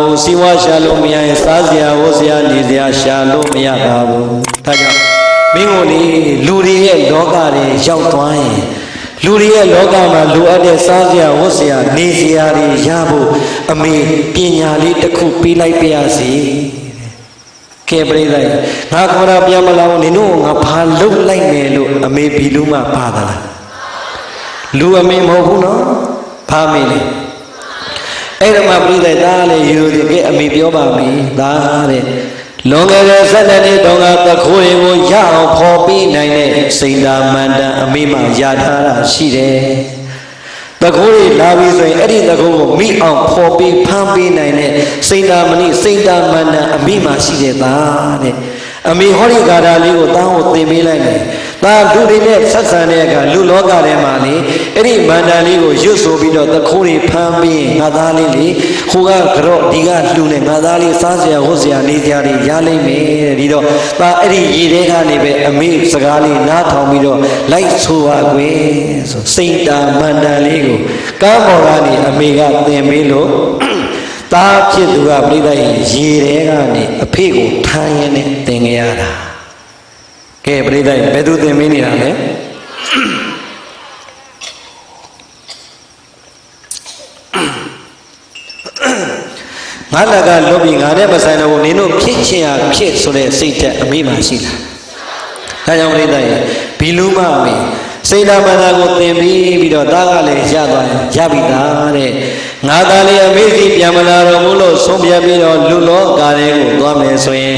ဟိုစီဝါရှာလို့မရရင်စားစရာဝတ်စရာနေစရာရှာလို့မရပါဘူးဒါကြောင့်မင်းကိုလေလူတွေရဲ့လောကတွေရောက်သွားရင်လူတွေရဲ့လောကမှာလိုအပ်တဲ့စားစရာဝတ်စရာနေစရာတွေရဖို့အမေပညာလေးတစ်ခုပေးလိုက်ပါရစေကဲပြိဿငါခေါ်တာပြန်မလာဘူးနင်တို့ကငါဘာလုပ်လိုက်မယ်လို့အမေဘီလူမှပါသလားလူအမေမဟုတ်ဘူးနော်ဘာမေလဲ အဲ့ဒါမှပြိဿသားလေယူတယ်ကဲအမေပြောပါမယ်သားတဲ့လွန်ခဲ့တဲ့ဆက်တဲ့နေ့တုန်းကတခိုးရင်ကိုရအောင်ဖော်ပြီးနိုင်တဲ့စိန်သာမန္တန်အမေမှရထားတာရှိတယ်တခိုးတွေလာပြီဆိုရင်အဲ့ဒီတခိုးကိုမိအောင်ဖော်ပြီးဖမ်းပေးနိုင်တဲ့စိန်သာမဏိစိန်သာမန္တန်အမေမှရှိတဲ့သားတဲ့ အမေဟောဒီဂါထာလေးကိုသားကိုသင်ပေးလိုက်တယ်။သားလူတွေနဲ့ဆက်ဆံတဲ့အခါလူလောကထဲမှာလေအဲ့ဒီမန္တန်လေးကိုရွတ်ဆိုပြီးတော့သခိုးတွေဖမ်းပြီးငါသားလေးလေဟိုကကြော့ဒီကလှူနေငါသားလေးစားစရာဝတ်စရာနေစရာတွေရလိမ့်မယ်တဲ့ဒီတော့သားအဲ့ဒီရေထဲကနေပဲအမေစကားလေးနားထောင်ပြီးတော့လိုက်ဆိုပါကွယ်ဆိုစိတ်တာမန္တန်လေးကိုကားပေါ်ကနေအမေကသင်ပေးလို့ သားဖြစ်သူကပြိဿရဲ့ရေထဲကနေအဖေကိုထမ်းရင်းနဲ့သင်ကြရတာကဲပြိဿရဲ့ဘယ်သူသင်မင်းနေတာလဲငါလကလွတ်ပြီးငါနဲ့မဆိုင်တော့ဘူးနင်တို့ဖြစ်ချင်ရဖြစ်ဆိုတဲ့စိတ်ဓာတ်အမိမှရှိလားဒါကြောင့်ပြိဿရဲ့ဘီလူမအမေ စိတ်ဓာတ်မနာကိုသင်ပြီးပြီးတော့သားကလည်းရသွားရင်ရပြီသားတဲ့ငါသားလေးအမေစီပြန်မလာတော့ဘူးလို့ဆုံးဖြတ်ပြီးတော့လူလောကတွေကိုသွားမယ်ဆိုရင်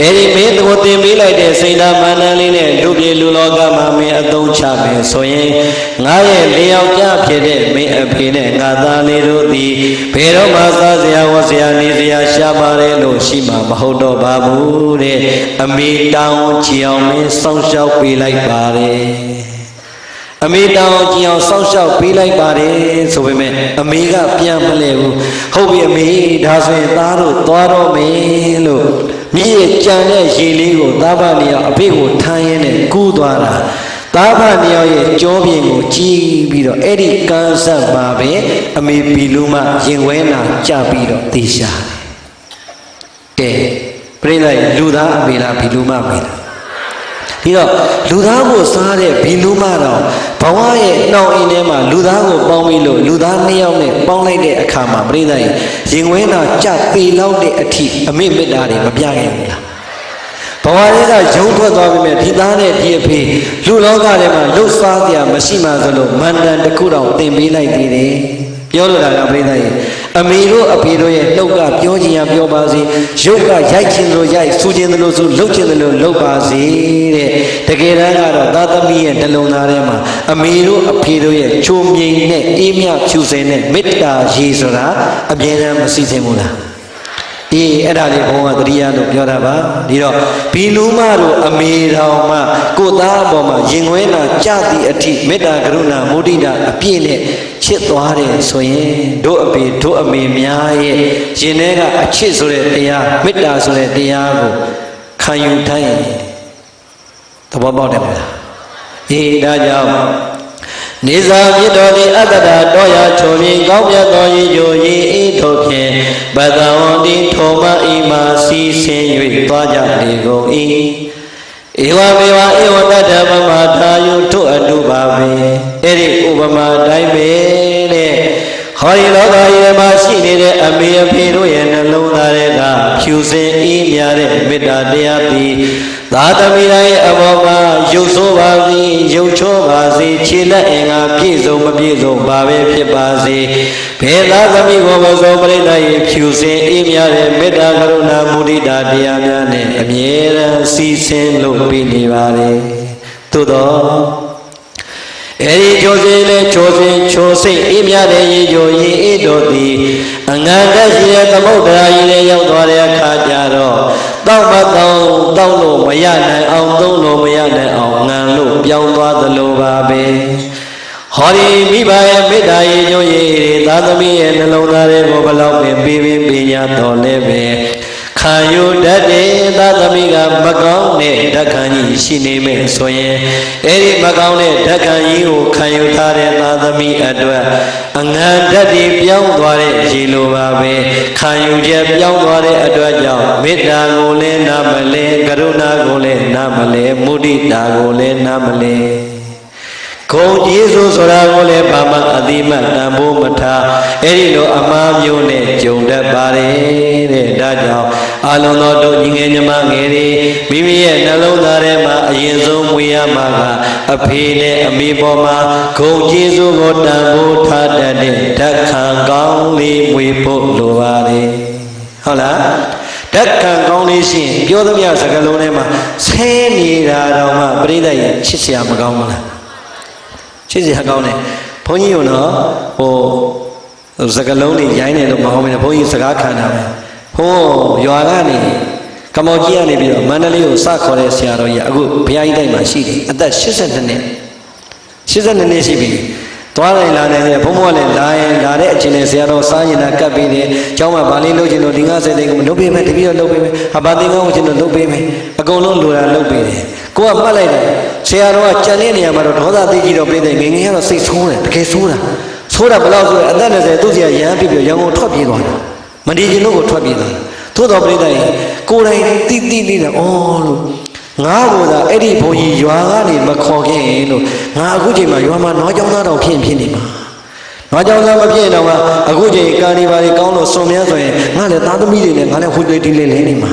အဲဒီမင်းကိုသင်ပေးလိုက်တဲ့စိတ်ဓာတ်မနာလေးနဲ့လူပြေလူလောကမှာမင်းအသုံးချမယ်ဆိုရင်ငါရဲ့လျောက်ကြဖြစ်တဲ့မင်းအဖေနဲ့ငါသားလေးတို့သည်ဘယ်တော့မှစားစရာဝတ်စရာနေစရာရှားပါတယ်လို့ရှိမှာမဟုတ်တော့ပါဘူးတဲ့အမေတောင်းချီအောင်မင်းစောင့်ရှောက်ပေးလိုက်ပါတယ် အမေတောင်ကြည်အောင်စောင့်ရှောက်ပေးလိုက်ပါတယ်ဆိုပေမဲ့အမေကပြန်မလဲဘူးဟုတ်ပြီအမေဒါဆိုရင်သားတို့သွားတော့မယ်လို့မြည်ရဲ့ကြံတဲ့ရေလေးကိုသားဖနေအောင်အဖေကိုထမ်းရင်းနဲ့ကူးသွားတာသားဖနေအောင်ရဲ့ကြောပြင်ကိုကြည်ပြီးတော့အဲ့ဒီကန်းဆက်မှာပဲအမေဘီလူမရင်ဝဲနာကြပြီးတော့တေရှာတယ်ကဲပြိဿလူသားအမေလားဘီလူမအမေလား ပြီးတော့လူသားကိုစားတဲ့ဘီလူမတော့ဘဝရဲ့နှောင်အိမ်ထဲမှာလူသားကိုပေါင်းပြီးလို့လူသားနှစ်ယောက်နဲ့ပေါင်းလိုက်တဲ့အခါမှာပြိဿရင်ရင်ဝဲတာကြပေလောက်တဲ့အထိအမိမေတ္တာတွေမပြခဲ့ဘူးလားဘဝတွေကရုံထွက်သွားပြီမဲ့ဒီသားနဲ့ဒီအဖေလူလောကထဲမှာလှုပ်ရှားစရာမရှိမှဆိုလို့မန္တန်တစ်ခုတောင်တင်ပေးလိုက်သေးတယ်ပြောလို့တာကပြိဿရင် အမေတို့အဖေတို့ရဲ့နှုတ်ကပြောချင်ရပြောပါစေရုပ်ကရိုက်ချင်လို့ရိုက်ဆူချင်တယ်လို့ဆူလှုပ်ချင်တယ်လို့လှုပ်ပါစေတဲ့တကယ်တမ်းကတော့သာသမီရဲ့နှလုံးသားထဲမှာအမေတို့အဖေတို့ရဲ့ချိုးမြိန်နဲ့အေးမြဖြူစင်တဲ့မေတ္တာရေဆိုတာအမြဲတမ်းမရှိသင့်ဘူးလား အေးအဲ့ဒါလေးဘုံကသတိရလို့ပြောတာပါဒီတော့ဘီလူမတို့အမေတော်မှကိုသားအပေါ်မှာရင်ခွဲတာကြသည့်အထိမေတ္တာကရုဏာမုဒိတာအပြည့်နဲ့ချစ်သွားတယ်ဆိုရင်တို့အဖေတို့အမေများရဲ့ရင်ထဲကအချစ်ဆိုတဲ့တရားမေတ္တာဆိုတဲ့တရားကိုခံယူထိုင်ရင်သဘောပေါက်တယ်မလားအေးဒါကြောင့်နေသာမြစ်တော်သည်အတ္တရာတောရချုံမြင်ကောင်းမြတ်သောရေကြိုရေအေး ထုတ်ဖြင့်ဘဒဝန္တိထောမအိမာစီဆင်း၍သွားကြလေကုန်၏ဧဝမေဝဧဝတတ္တမမထာယုထုအတုပါပဲအဲ့ဒီဥပမာတိုင်းပဲတဲ့ဟောဒီလောကကြီးမှာရှိနေတဲ့အမေအဖေတို့ရဲ့နှလုံးသားတွေကဖြူစင်အေးမြတဲ့မေတ္တာတရားသည် သာသမီတိုင်းအပေါ်မှာရုပ်ဆိုးပါစေရုပ်ချောပါစေခြေလက်အင်္ဂါပြည့်စုံမပြည့်စုံပါပဲဖြစ်ပါစေဘယ်သာသမီကိုမဆုံးပြိတ္တရဲ့ဖြူစင်အေးမြတဲ့မေတ္တာကရုဏာမုဒိတာတရားများနဲ့အမြဲတမ်းစီစဉ်လို့ပြီးနေပါလေသို့တော့အဲဒီချိုးစင်နဲ့ချိုးစင်ချိုးစိတ်အေးမြတဲ့ရေကြိုရေအေးတို့သည်အငန်တက်ရှိတဲ့သမုဒ္ဒရာကြီးနဲ့ရောက်သွားတဲ့အခါကျတော့ တောက်မတောက်တောက်လို့မရနိုင်အောင်သုံးလို့မရနိုင်အောင်ငံလို့ပြောင်းသွားသလိုပါပဲဟောဒီမိဘရဲ့မေတ္တာရေကြိုရေတွေသာသမီရဲ့နှလုံးသားတွေကိုဘလောက်ပင်ပြီးပြီးပညာတော်လဲပဲခံယူတတ်တဲ့သာသမီကမကောင်းတဲ့ဓက္ခံကြီးရှိနေမယ်ဆိုရင်အဲ့ဒီမကောင်းတဲ့ဓက္ခံကြီးကိုခံယူထားတဲ့သာသမီအတွက် အငန်ဓာတ်ဒီပြောင်းသွားတဲ့ရေလိုပါပဲခံယူချက်ပြောင်းသွားတဲ့အတွက်ကြောင့်မေတ္တာကိုလည်းနားမလဲကရုဏာကိုလည်းနားမလဲမုဒိတာကိုလည်းနားမလဲဂုံကျေးဇူးဆိုတာကိုလည်းဘာမှအတိမတ်တန်ဖိုးမထားအဲ့ဒီလိုအမှားမျိုးနဲ့ကြုံတတ်ပါတယ်တဲ့ဒါကြောင့် အာလုံးသောတို့ညီငယ်ညီမငယ်တွေမိမိရဲ့နှလုံးသားထဲမှာအရင်ဆုံးမွေရမှာကအဖေနဲ့အမေပေါ်မှာဂုံကျေးဇူးကိုတန်ဖိုးထားတတ်တဲ့ဓာတ်ခံကောင်းလေးမွေဖို့လိုပါတယ်ဟုတ်လားဓာတ်ခံကောင်းလေးရှိရင်ပြောသမျှစကားလုံးထဲမှာဆဲနေတာတော့မှပြိဿရဲ့ချစ်စရာမကောင်းဘူးလားချစ်စရာကောင်းတယ်ဘုန်းကြီးကနော်ဟိုစကလုံးတွေရိုင်းတယ်လို့မဟုတ်ဘူးဘုန်းကြီးစကားခံတာပဲ ဟိုရွာကနေကမော်ကြီးကနေပြီးတော့မန္တလေးကိုစခေါ်တဲ့ဆရာတော်ကြီးအခုဘုရားကြီးတိုက်မှာရှိတယ်အသက်82နှစ်82နှစ်ရှိပြီသွားလိုက်လာနေတယ်ဘုန်းဘုန်းကလည်းလာရင်လာတဲ့အချိန်နဲ့ဆရာတော်စားရင်တာကပ်ပြီးတယ်။ကျောင်းမှာဗာလေးလုပ်ချင်လို့ဒီ90သိန်းကိုလုပ်ပေးမယ်တပည့်တော်လုပ်ပေးမယ်။ဟာဗာသင်္ကန်းဝချင်လို့လုပ်ပေးမယ်။အကုန်လုံးလိုတာလုပ်ပေးတယ်။ကိုကမှတ်လိုက်တယ်ဆရာတော်ကကြံတဲ့နေရာမှာတော့ဒေါသသိကြီးတော့ပြိတဲ့ငယ်ငယ်ကတော့စိတ်ဆိုးတယ်တကယ်ဆိုးတာဆိုးတာဘယ်လောက်ဆိုလဲအသက်20သူ့ဆရာရဟန်းပြပြီးရန်ကုန်ထွက်ပြေးသွားတယ်။ မဒီကျင်တို့ကိုထွက်ပြေးသွားတယ်။သို့တော်ပြိတဲ့ကိုယ်တိုင်တိတိလေးတယ်အော်လို့ငါ့ကိုသာအဲ့ဒီဘုန်းကြီးရွာကနေမခေါ်ခဲ့ရင်လို့ငါအခုချိန်မှာရွာမှာနှောကြောင်းသားတော်ဖြစ်ဖြစ်နေမှာနှောကြောင်းသားမဖြစ်ရင်တော့အခုချိန်ကာနီပါရီကောင်းလို့စွန်မြန်းဆိုရင်ငါလည်းသားသမီးတွေနဲ့ငါလည်းဟိုတွေတီးလေးလဲနေမှာ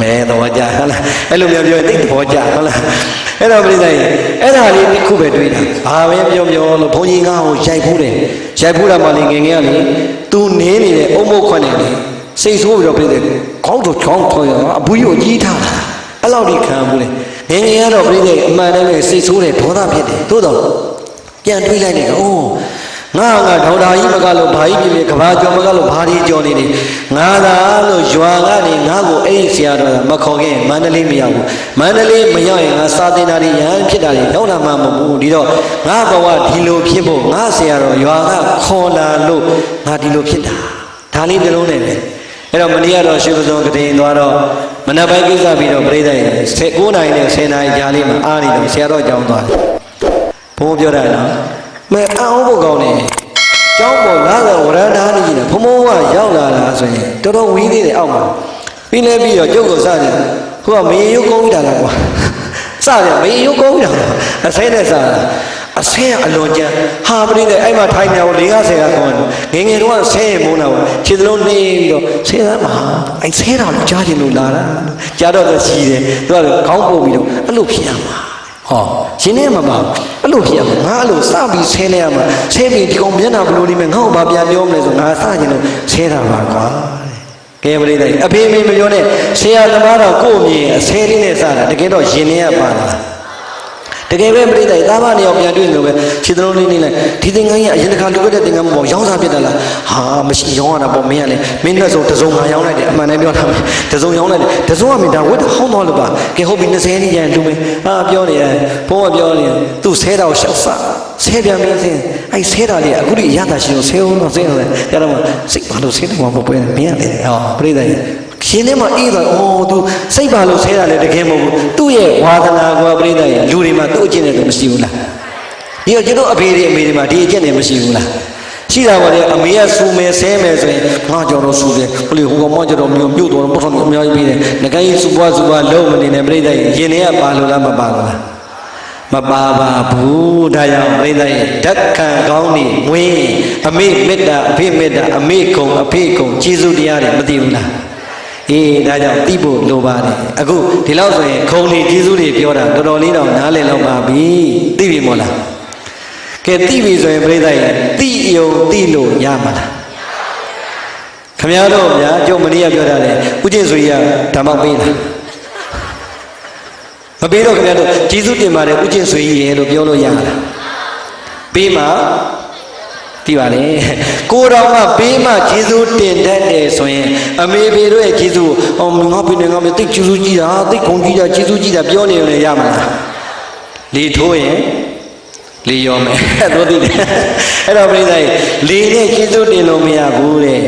မဲတော့ကြဟုတ်လားအဲ့လိုမျိုးပြောရင်သိတဲ့ဘောကြဟုတ်လားအဲ့တော့ပြိဿကြီးအဲ့ဒါလေးတစ်ခုပဲတွေးတာဘာပဲပြောပြောလို့ဘုန်းကြီးငါ့ကိုရိုက်ဖူးတယ်ရိုက်ဖူးတာမှလေငယ်ငယ်ကလေသူနေနေတဲ့အုံမုတ်ခွနဲ့လေစိတ်ဆိုးပြီးတော့ပြိဿခေါင်းတို့ချောင်းထော်ရအဘူးကြီးကိုကြီးထားတာအဲ့လောက်ဒီခံဘူးလေငယ်ငယ်ကတော့ပြိဿအမှန်တမ်းပဲစိတ်ဆိုးတယ်ဒေါသဖြစ်တယ်သို့တော့ပြန်တွေးလိုက်တယ်အိုး ငါငါဒေါက်တာကြီးမကလို့ဘာကြီးပြပြကဘာကျော်မကလို့ဘာဒီကျော်နေတယ်ငါသာလို့ရွာကနေငါ့ကိုအဲ့ဒီဆရာတော်ကမခေါ်ခဲ့မန္တလေးမရောက်ဘူးမန္တလေးမရောက်ရင်ငါစာသင်တာတွေရဟန်းဖြစ်တာတွေလောက်လာမှမဟုတ်ဘူးဒီတော့ငါဘဝဒီလိုဖြစ်ဖို့ငါဆရာတော်ရွာကခေါ်လာလို့ငါဒီလိုဖြစ်တာဒါလေးတစ်လုံးနဲ့ပဲအဲ့တော့မနေ့ကတော့ရွှေပစုံကတိန်သွားတော့မနက်ပိုင်းကိစ္စပြီးတော့ပြိဿရဲ့9နိုင်နဲ့10နိုင်ကြားလေးမှာအားနေတော့ဆရာတော်ကြောင်းသွားတယ်ဘုံပြောတာနော် မဲအအောင်ဖို့ကောင်းတယ်ကျောင်းပေါ်လာတော့ဝရဏာနေကြီးနဲ့ဘုံဘုံကရောက်လာတာဆိုရင်တော်တော်ဝီးသေးတယ်အောက်မှာပြီးလဲပြီးတော့ကျုပ်ကိုစတယ်ဟိုကမေရုပ်ကုန်းတာလားကွာစတယ်မေရုပ်ကုန်းတာအစဲနဲ့စတာအဆဲအလွန်ကြမ်းဟာပရိသတ်အဲ့မှာထိုင်နေအောင်၄50ကကောင်းတယ်ငယ်ငယ်တော့ဆဲရမိုးတာပေါ့ခြေစလုံးနေပြီးတော့ဆဲသားမှာအဲ့ဆဲတာကိုကြားချင်လို့လာတာကြားတော့တော့ရှိတယ်သူကခေါင်းပုတ်ပြီးတော့အဲ့လိုဖြစ်ရမှာ ဟောရှင်နေမှာပါအဲ့လိုဖြစ်ရမှာငါအဲ့လိုစပြီးဆဲနေရမှာဆဲပြီးဒီကောင်မျက်နှာဘလို့နေမယ်ငါ့ကိုဘာပြန်ပြောမလဲဆိုငါစချင်လို့ဆဲတာပါကွာကဲပရိသတ်အဖေမေမပြောနဲ့ဆရာသမားတော်ကို့အမြင်အဆဲလေးနဲ့စတာတကယ်တော့ရင်နေရပါလား တကယ်ပဲပြိတ္တိုင်သားမနေအောင်ပြန်တွေ့နေလို့ပဲခြေသလုံးလေးနေလိုက်ဒီသင်္ကန်းကြီးအရင်တစ်ခါလူခဲ့တဲ့သင်္ကန်းမပေါ်ရောင်းစားပြစ်တယ်လားဟာမရှိရောင်းရတာပေါ့မင်းကလေမင်းနဲ့ဆိုတစုံငါရောင်းလိုက်တယ်အမှန်တည်းပြောတာပဲတစုံရောင်းလိုက်တယ်တစုံကမင်းဒါဝတ်ဟောင်းသွားလို့ပါကဲဟုတ်ပြီ20နှစ်ကျန်လူမယ်ဟာပြောနေတယ်ဘုန်းကပြောနေတယ်သူ့ဆဲတာကိုရှောက်စားဆဲပြန်ပြီးဆင်းအဲ့ဆဲတာလေးအခုဒီရတာရှိလို့ဆဲအောင်တော့ဆင်းရတယ်ကျတော့စိတ်ဘာလို့ဆဲတယ်မှာပေါ့ပဲမင်းရတယ်ဟောပြိတ္တိုင် ရှင်ထဲမှာအေးသွားအော် तू စိတ်ပါလို့ဆဲတာလေတကယ်မဟုတ်ဘူးသူ့ရဲ့ဝါသနာကွာပြိတ္တရဲ့လူတွေမှာသူ့အကျင့်နဲ့သူမရှိဘူးလားဒီတော့ကျွန်တော်အဖေတွေအမေတွေမှာဒီအကျင့်နဲ့မရှိဘူးလားရှိတာပါလေအမေကစူမယ်ဆဲမယ်ဆိုရင်ငါကြော်တော့စူတယ်ဟိုလေဟိုကမောကြော်တော့မြို့မြို့တော်ပတ်တော်အများကြီးပြီးတယ်ငကိုင်းစူပွားစူပွားလုံးမနေနဲ့ပြိတ္တရဲ့ရင်ထဲကပါလို့လားမပါလို့လားမပါပါဘူးဒါကြောင့်ပြိဿရဲ့ဓာတ်ခံကောင်းနေမွေးအမေမေတ္တာအဖေမေတ္တာအမေကုံအဖေကုံကျေးဇူးတရားတွေမသိဘူးလား အေးဒါကြောင့်သိဖို့လိုပါတယ်အခုဒီလောက်ဆိုရင်ခုံနေကျေးဇူးတွေပြောတာတော်တော်လေးတော့နားလည်လောက်ပါပြီသိပြီမို့လားကဲသိပြီဆိုရင်ပြိဿရဲ့သိယုံသိလို့ရမှာလားခမရတော့ဗျာကျုပ်မနေ့ကပြောတာလေဥကျင့်ဆိုကြီးကဓမ္မပေးတာမပေးတော့ခင်ဗျားတို့ကျေးဇူးတင်ပါတယ်ဥကျင့်ဆွေကြီးရေလို့ပြောလို့ရတာပေးမှ သိပါလေကိုတော်မှပေးမှကျေးဇူးတင်တတ်တယ်ဆိုရင်အမေဖေတို့ရဲ့ကျေးဇူးအော်ငါဖေနဲ့ငါမေသိကျေးဇူးကြီးတာသိဂုဏ်ကြီးတာကျေးဇူးကြီးတာပြောနေရင်လည်းရမှာလားလေထိုးရင်လေရောမယ်သို့သိတယ်အဲ့တော့ပြိဿကြီးလေနဲ့ကျေးဇူးတင်လို့မရဘူးတဲ့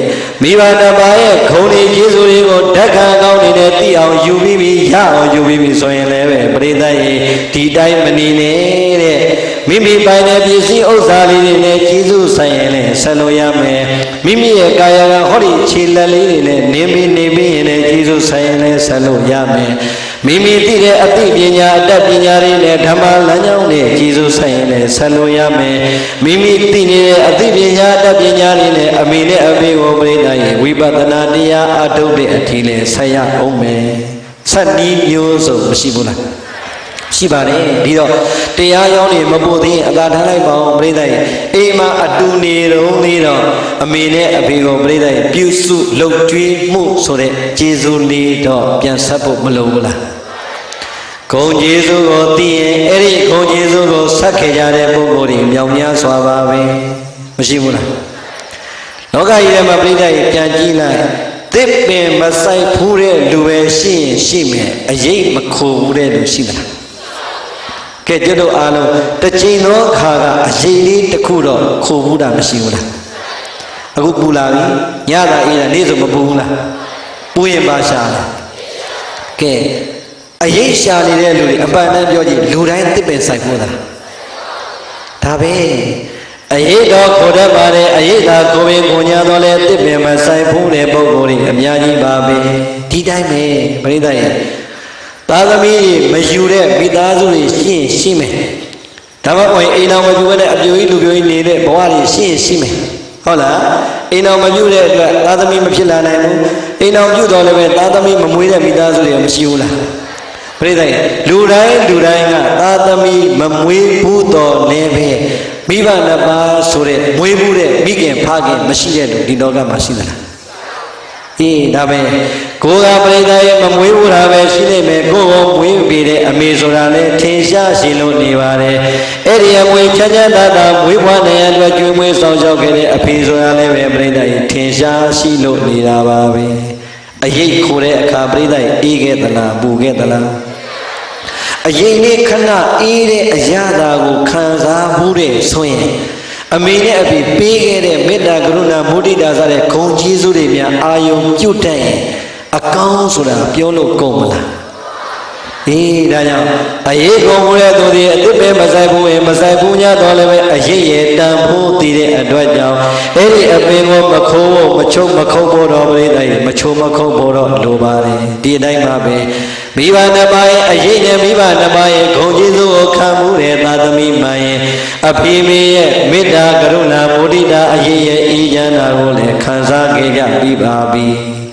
မိဘတစ်ပါးရဲ့ဂုဏ်တွေကျေးဇူးတွေကိုဓက္ခံကောင်းနေတဲ့သိအောင်ယူပြီးပြီရအောင်ယူပြီးပြီဆိုရင်လည်းပဲပြိဿကြီးဒီတိုင်းမနေနဲ့တဲ့ မိမိပိုင်တဲ့ပစ္စည်းဥစ္စာလေးတွေနဲ့ကျေးဇူးဆိုင်ရင်လည်းဆက်လို့ရမယ်မိမိရဲ့ကာယကဟောဒီခြေလက်လေးတွေနဲ့နေပြီးနေပြီးရင်လည်းကျေးဇူးဆိုင်ရင်လည်းဆက်လို့ရမယ်မိမိသိတဲ့အသိပညာအတတ်ပညာတွေနဲ့ဓမ္မလမ်းကြောင်းနဲ့ကျေးဇူးဆိုင်ရင်လည်းဆက်လို့ရမယ်မိမိသိနေတဲ့အသိပညာအတတ်ပညာတွေနဲ့အမိနဲ့အဖေကိုပြိတ္တာရဲ့ဝိပဿနာတရားအထုတ်တဲ့အထီးလည်းဆက်ရအောင်မယ်ဆက်နီးမျိုးစုံမရှိဘူးလား ရှိပါတယ်ပြီးတော့တရားရောင်းနေမပို့သေးရင်အသာထားလိုက်ပါအောင်ပြိဿရဲ့အိမ်မှာအတူနေတော့သေးတော့အမေနဲ့အဖေကိုပြိဿရဲ့ပြုစုလှုပ်ကြွေးမှုဆိုတဲ့ကျေးဇူးလေးတော့ပြန်ဆက်ဖို့မလိုဘူးလားဂုံကျေးဇူးကိုသိရင်အဲ့ဒီဂုံကျေးဇူးကိုဆက်ခဲ့ကြတဲ့ပုဂ္ဂိုလ်တွေမြောင်များစွာပါပဲမရှိဘူးလားလောကကြီးထဲမှာပြိဿရဲ့ပြန်ကြည့်လိုက်တစ်ပင်မဆိုင်ဖူးတဲ့လူပဲရှိရင်ရှိမယ်အရေးမခိုဘူးတဲ့လူရှိမလား ကဲကျွတ်တို့အားလုံးတစ်ချိန်သောခါကအရေးလေးတစ်ခုတော့ခိုဘူးတာမရှိဘူးလားအခုပူလာပြီညတာအေးတာနေ့ဆိုမပူဘူးလားပူရင်ပါရှာလားကဲအရေးရှာနေတဲ့လူတွေအပန်တန်းပြောကြည့်လူတိုင်းတစ်ပင်ဆိုင်ဖို့လားဒါပဲအရေးတော်ခိုတတ်ပါတယ်အရေးသာကိုပင်ကိုညာတော်လဲတစ်ပင်မဆိုင်ဖို့တဲ့ပုံကိုယ်တွေအများကြီးပါပဲဒီတိုင်းပဲပရိသတ်ရဲ့ သားသမီးတွေမယူတဲ့မိသားစုတွေရှိရင်ရှိမယ်ဒါမှမဟုတ်အိမ်တော်မပြုဘဲနဲ့အပြိုကြီးလူပြိုကြီးနေတဲ့ဘဝတွေရှိရင်ရှိမယ်ဟုတ်လားအိမ်တော်မပြုတဲ့အတွက်သားသမီးမဖြစ်လာနိုင်ဘူးအိမ်တော်ပြုတော်လည်းပဲသားသမီးမမွေးတဲ့မိသားစုတွေမရှိဘူးလားပြိဿရဲ့လူတိုင်းလူတိုင်းကသားသမီးမမွေးဘူးတော်လည်းပဲမိဘနှစ်ပါးဆိုတဲ့မွေးဘူးတဲ့မိခင်ဖခင်မရှိတဲ့လူဒီလောကမှာရှိသလားအေးဒါပဲ ကိုယ်ကပရိသတ်ရဲ့မမွေးဘူးတာပဲရှိနေမယ်ကိုယ်ကိုမွေးပြီးတဲ့အမေဆိုတာလဲထင်ရှားရှိလို့နေပါတယ်အဲ့ဒီအမွေချမ်းချမ်းသာသာမွေးဖွားနေရတဲ့ကျွေးမွေးဆောင်ရှောက်ခဲ့တဲ့အဖေဆိုတာလဲပဲပရိသတ်ရဲ့ထင်ရှားရှိလို့နေတာပါပဲအရေးခိုတဲ့အခါပရိသတ်ရဲ့အေးခဲ့သလားပူခဲ့သလားအရင်လေးခဏအေးတဲ့အရာသာကိုခံစားမှုတဲ့ဆိုရင်အမေနဲ့အဖေပေးခဲ့တဲ့မေတ္တာကရုဏာမုဒိတာစတဲ့ဂုဏ်ကျေးဇူးတွေများအာယုံပြုတ်တတ်ရင် အကောင်းဆိုတာပြောလို့ကုန်မလားအေးဒါကြောင့်အရေးကုန်မှုတဲ့သူတွေအစ်စ်ပဲမဆိုင်ဘူးရင်မဆိုင်ဘူးညတော့လည်းပဲအရေးရတန်ဖို့တည်တဲ့အတွက်ကြောင့်အဲ့ဒီအပင်ကိုမခိုးဖို့မချုပ်မခုတ်ဖို့တော့ပြိတ္တိုင်မချိုးမခုတ်ဖို့တော့လိုပါတယ်ဒီအတိုင်းပါပဲမိဘနှစ်ပါးရဲ့အရေးနဲ့မိဘနှစ်ပါးရဲ့ဂုဏ်ကျေးဇူးကိုခံမှုတဲ့သာသမီမှန်ရင်အဖေမေရဲ့မေတ္တာကရုဏာမုဒိတာအရေးရဲ့အေးချမ်းတာကိုလည်းခံစားခဲ့ကြပြီးပါပြီ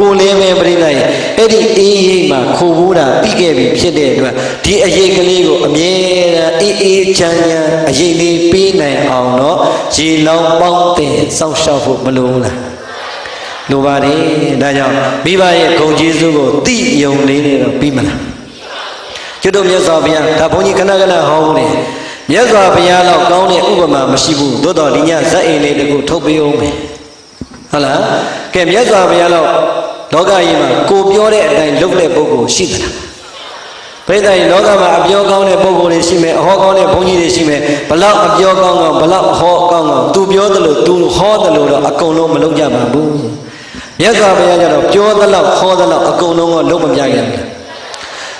ကိုယ်လည်းပဲပြိတ္တိုင်အဲ့ဒီအေးရိပ်မှာခိုးဖို့တာပြီးခဲ့ပြီဖြစ်တဲ့အတွက်ဒီအရေးကလေးကိုအမြဲတမ်းအေးအေးချမ်းချမ်းအရေးလေးပြီးနိုင်အောင်တော့ရေလောင်းပေါင်းတင်စောင့်ရှောက်ဖို့မလိုဘူးလားလိုပါတယ်ဒါကြောင့်မိဘရဲ့ဂုဏ်ကျေးဇူးကိုသိယုံလေးနဲ့တော့ပြီးမလားကျွတ်တို့မြတ်စွာဘုရားဒါဘုန်းကြီးခဏခဏဟောဘူးလေမြတ်စွာဘုရားတော့ကောင်းတဲ့ဥပမာမရှိဘူးသို့တော်ဒီညဇက်အိမ်လေးတကူထုတ်ပေးအောင်မယ်ဟုတ်လားကဲမြတ်စွာဘုရားတော့ လောကကြီးမှာကိုပြောတဲ့အတိုင်းလုပ်တဲ့ပုဂ္ဂိုလ်ရှိသလားပြိဿရဲ့လောကမှာအပြောကောင်းတဲ့ပုဂ္ဂိုလ်တွေရှိမယ်အဟောကောင်းတဲ့ဘုန်းကြီးတွေရှိမယ်ဘလောက်အပြောကောင်းကောင်းဘလောက်အဟောကောင်းကောင်းသူပြောသလိုသူဟောသလိုတော့အကုန်လုံးမလုပ်ကြပါဘူးမြတ်စွာဘုရားကျတော့ပြောသလောက်ဟောသလောက်အကုန်လုံးကလုံးမပြခဲ့ဘူး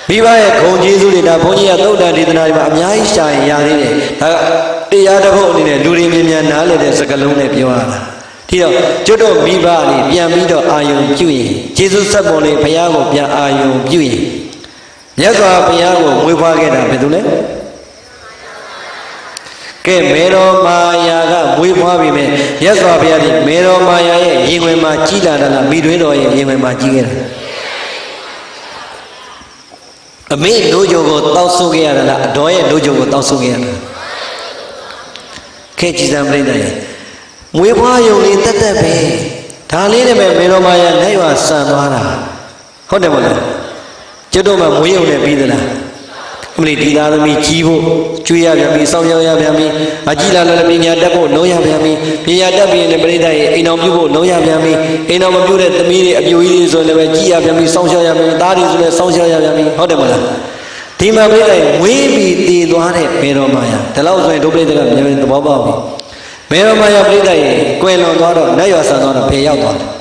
မိဘရဲ့ဂုံကျေးဇူးတွေဒါဘုန်းကြီးကသုတ်တန်ဒေသနာတွေမှာအများကြီးရှာရင်ရသေးတယ်ဒါကတရားတစ်ခုအနေနဲ့လူတွေမြင်မြန်နားလည်တဲ့စကားလုံးနဲ့ပြောရတာ ဒီတော့ကျွတ်တော့မိဘလေးပြန်ပြီးတော့အာယုံပြုရင်ကျေးဇူးဆက်ပေါ်လေးဘုရားကိုပြန်အာယုံပြုရင်မြတ်စွာဘုရားကိုမွေးဖွားခဲ့တာဘယ်သူလဲကဲမေတော်မာယာကမွေးဖွားပြီမဲ့ရသော်ဘုရားဒီမေတော်မာယာရဲ့ရင်ဝင်မှာကြီးလာတာလားမိတွင်တော်ရဲ့ရင်ဝင်မှာကြီးခဲ့တာအမေလိုကြိုကိုတောက်ဆုခဲ့ရတာလားအတော်ရဲ့လိုကြိုကိုတောက်ဆုခဲ့ရတာခဲကြည်စံပြိတ္တရဲ့ မွေးဖွားယုံလေးတက်တက်ပဲဒါလေးနဲ့ပဲမေတော်မာယာလက်ရွာဆန်သွားတာဟုတ်တယ်မဟုတ်လားကျွတ်တော့မှမွေးယုံနဲ့ပြီးသလားအမလီဒီသားသမီးကြီးဖို့ကျွေးရပြန်ပြီစောင်းရောက်ရပြန်ပြီအကြီးလာလည်းပညာတတ်ဖို့လုံးရပြန်ပြီပညာတတ်ပြီးရင်ပြိဿရဲ့အိမ်တော်ပြုဖို့လုံးရပြန်ပြီအိမ်တော်မပြုတဲ့သမီးတွေအပြိုကြီးတွေဆိုလည်းပဲကြီးရပြန်ပြီစောင်းရှောက်ရပြန်ပြီသားတွေဆိုလည်းစောင်းရှောက်ရပြန်ပြီဟုတ်တယ်မလားဒီမှာပြိဿရဲ့ဝေးပြီးတည်သွားတဲ့မေတော်မာယာဒီလောက်ဆိုရင်ဒုပြိဿကမြင်မြင်သဘောပေါက်ပြီ မေတော်မာယာပြိဿရဲ့ကွယ်လွန်သွားတော့နတ်ရွာဆန်သွားတော့ဖေရောက်သွားတယ်